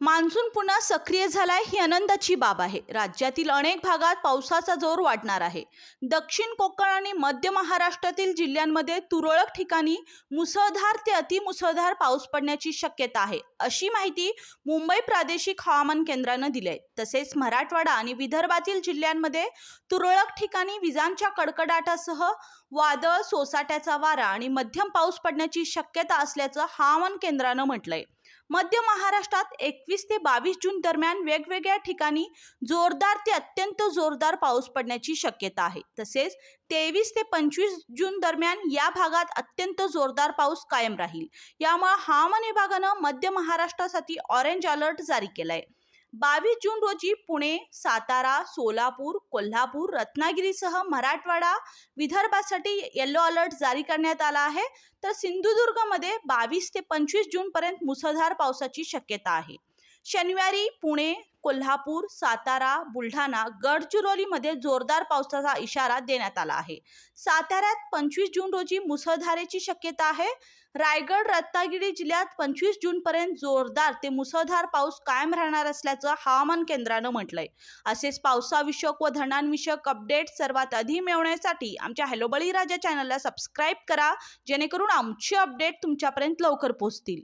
Monsoon पुन्हा सक्रिय झालाय ही आनंदाची बाब आहे. राज्यातील अनेक भागात पावसाचा जोर वाढणार आहे. दक्षिण कोकण आणि मध्य महाराष्ट्रातील जिल्ह्यांमध्ये तुरळक ठिकाणी मुसळधार ते अतिमुसळधार पाऊस पडण्याची शक्यता आहे अशी माहिती मुंबई प्रादेशिक हवामान केंद्रानं दिली आहे तसेच मराठवाडा आणि विदर्भातील जिल्ह्यांमध्ये तुरळक ठिकाणी विजांच्या कडकडाटासह वादळ सोसाट्याचा वारा आणि मध्यम पाऊस पडण्याची शक्यता असल्याचं हवामान केंद्रानं म्हटलंय. मध्य महाराष्ट्रात एकवीस ते बावीस जून दरम्यान वेगवेगळ्या ठिकाणी जोरदार ते अत्यंत जोरदार पाऊस पडण्याची शक्यता आहे. तसेच तेवीस ते पंचवीस जून दरम्यान या भागात अत्यंत जोरदार पाऊस कायम राहील. यामुळे हवामान विभागानं मध्य महाराष्ट्रासाठी ऑरेंज अलर्ट जारी केलाय. बावीस जून रोजी पुणे सातारा सोलापूर कोल्हापूर रत्नागिरीसह मराठवाडा विदर्भासाठी येलो अलर्ट जारी करण्यात आला आहे. तर सिंधुदुर्गमध्ये बावीस ते पंचवीस जूनपर्यंत मुसळधार पावसाची शक्यता आहे. शनिवारी पुणे कोल्हापूर सातारा बुलढाणा गडचिरोलीमध्ये जोरदार पावसाचा इशारा देण्यात आला आहे. साताऱ्यात पंचवीस जून रोजी मुसळधारेची शक्यता आहे. रायगड रत्नागिरी जिल्ह्यात पंचवीस जूनपर्यंत जोरदार ते मुसळधार पाऊस कायम राहणार असल्याचं हवामान केंद्रानं म्हटलंय. असेच पावसाविषयक व धरणांविषयक अपडेट सर्वात आधी मिळवण्यासाठी आमच्या हॅलो बळीराजा चॅनलला सबस्क्राईब करा जेणेकरून आमची अपडेट तुमच्यापर्यंत लवकर पोहोचतील.